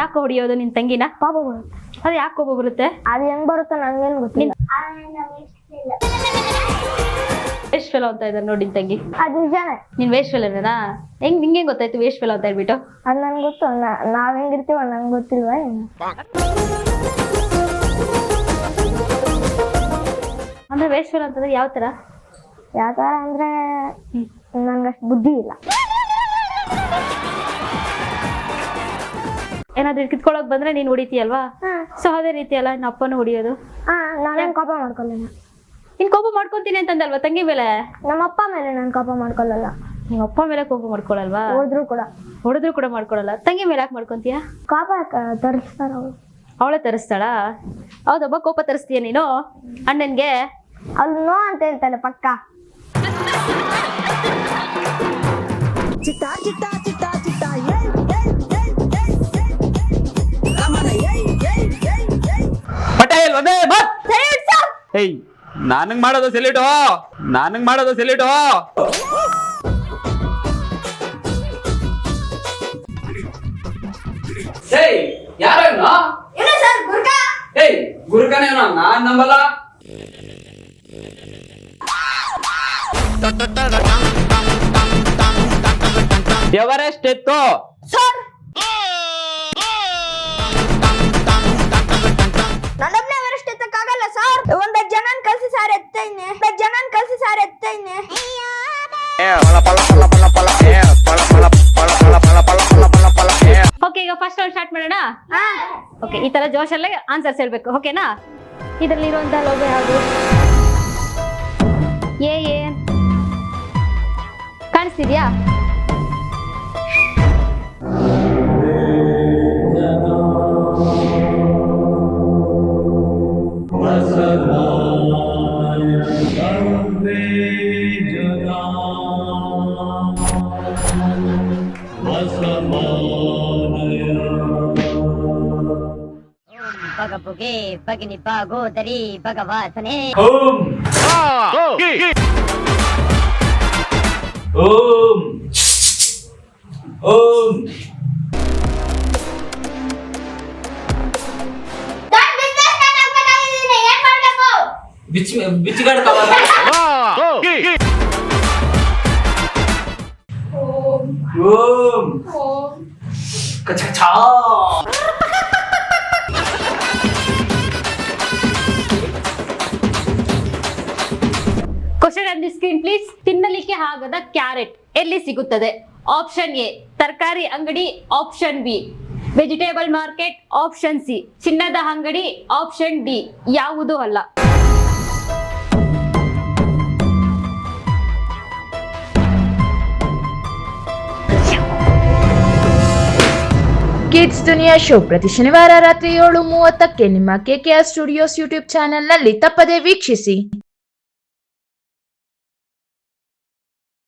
ಯಾಕೆ ಹೊಡಿಯೋದು ನಿನ್ ತಂಗಿನ? ಪಾಪ ಬರುತ್ತೆ. ಅದು ಯಾಕೆ ಕೋಪ ಬರುತ್ತೆ? ಅದು ಹೆಂಗ್ ಬರುತ್ತೆ ನಂಗೇನ್ ಗೊತ್ತಿಲ್ಲ. ವೇಸ್ಟ್ ಫೆಲೋ ಅಂತ ಇದ್ದಾರೆ ನೋಡಿ ನಿನ್ ತಂಗಿ. ಅದು ನಿಜಾನೇ. ನೀನ್ ವೇಸ್ಟ್ ಫೆಲೋನೇನಾ ಹೆಂಗ್ ನಿಂಗೆ ಗೊತ್ತಾಯ್ತು ವೇಸ್ಟ್ ಫೆಲೋ ಅಂತ ಹೇಳ್ಬಿಟ್ಟು? ಅದು ನನ್ಗೆ ಗೊತ್ತು. ನಾ- ನಾವ್ ಹೆಂಗಿರ್ತೀವ ನಂಗೆ ಗೊತ್ತಿಲ್ವಾ ಏನು? ಅಂದ್ರೆ ವೇಸ್ಟ್ ಫೆಲೋ ಅಂತಂದ್ರೆ ಯಾವ ತರ? ಯಾವ ಥರ ಅಂದ್ರೆ ನನ್ಗಷ್ಟು ಬುದ್ಧಿ ಇಲ್ಲ. ಏನಾದ್ರೂ ಕಿತ್ಕೊಳಕ್ ಬಂದ್ರೆ ನೀನ್ ಹೊಡಿತೀಯಲ್ವಾ? ಸೊ ಅದೇ ರೀತಿ ಅಲ್ಲ ನಿನ್ನ ಅಪ್ಪನೂ ಹೊಡಿಯೋದು. ಹಾ ನಾನೇನು ಕೋಪ ಮಾಡ್ಕೊಳ್ಳಲ್ಲ ನೀನ್ ಕೋಪ ಮಾಡ್ಕೊಂತೀನಿ ಅಂತಂದಲ್ವಾ ತಂಗಿ ಮೇಲೆ? ನಮ್ಮ ಅಪ್ಪ ಮೇಲೆ ನಾನು ಕೋಪ ಮಾಡ್ಕೊಳ್ಳಲ್ಲ ನಿಮ್ಮ ಅಪ್ಪ ಮೇಲೆ ಕೋಪ ಮಾಡ್ಕೊಳಲ್ವಾ? ಹೊಡೆದ್ರು ಕೂಡ. ಹೊಡೆದ್ರು ಕೂಡ ಮಾಡ್ಕೊಳಲ್ಲ. ತಂಗಿ ಮೇಲೆ ಯಾಕೆ ಮಾಡ್ಕೊಂತೀಯ? ಕೋಪ ತರಿಸ್ತಾರ ಅವಳು. ಅವಳೆ ತರಿಸ್ತಾಳ? ಹೌದಬ್ಬ ಕೋಪ ತರಿಸ್ತೀಯ ನೀನು? ಅಣ್ಣನ್ಗೆ? ಅವ್ಳು ನೋ ಅಂತ ಹೇಳ್ತಾನೆ ಪಕ್ಕ. ಪಟೇಲ್ ಏಯ್ ನನಗ್ ಮಾಡೋದು ಸೆಲ್ಯೂಟು? ನನಗ್ ಮಾಡೋದು ಸೆಲೆಟ್ ಏಯ್ ಸರ್ ಇವ್ನು? ಏಯ್ ಗುರುಕನೇ ಇವ್ನು, ನಾನ್ ನಂಬಲ್ಲ? ಎವರೆಸ್ಟ್ ಎತ್ತು ಒಂದ್ ಜನನ್ ಕಲ್ಸಿ ಸಾರ್ ಎತ್ತೈನೆ ಓಕೆ ಈಗ ಫಸ್ಟ್ ರೌಂಡ್ ಸ್ಟಾರ್ಟ್ ಮಾಡೋಣ? ಓಕೆ ಈ ತರ ಜೋಶಲ್ಲೇ ಆನ್ಸರ್ಸ್ ಹೇಳ್ಬೇಕು ಓಕೆನಾ ಇದರಲ್ಲಿ ಇರುವಂತ ಲೋಗೋ ಯಾವುದು? ಬಗಬುಗೆ ಬಗಿನಿ ಬಾಗೋದರಿ ಭಗವಾಸನೆ ಓಂ ಓಂ ಓಂ ಬಿಚ್ಚಿ ಬಿಚ್ಚಿಗಾಡ್ತಾವ ಓಂ ಕಚ ಕಚ question on the screen please ತಿನ್ನಲಿಕ್ಕೆ ಆಗದ ಕ್ಯಾರೆಟ್ ಎಲ್ಲಿ ಸಿಗುತ್ತದೆ? ಆಪ್ಷನ್ ಎ ತರಕಾರಿ ಅಂಗಡಿ. Option B vegetable market option C ಚಿನ್ನದ ಅಂಗಡಿ. ಆಪ್ಷನ್ ಡಿ ಯಾವುದು ಅಲ್ಲ. ಕಿಡ್ಸ್ ದುನಿಯಾ ಶೋ ಪ್ರತಿ ಶನಿವಾರ ರಾತ್ರಿ ಏಳು ಮೂವತ್ತಕ್ಕೆ ನಿಮ್ಮ ಕೆಕೆಆರ್ ಸ್ಟುಡಿಯೋಸ್ ಯೂಟ್ಯೂಬ್ ಚಾನೆಲ್ನಲ್ಲಿ ತಪ್ಪದೇ ವೀಕ್ಷಿಸಿ.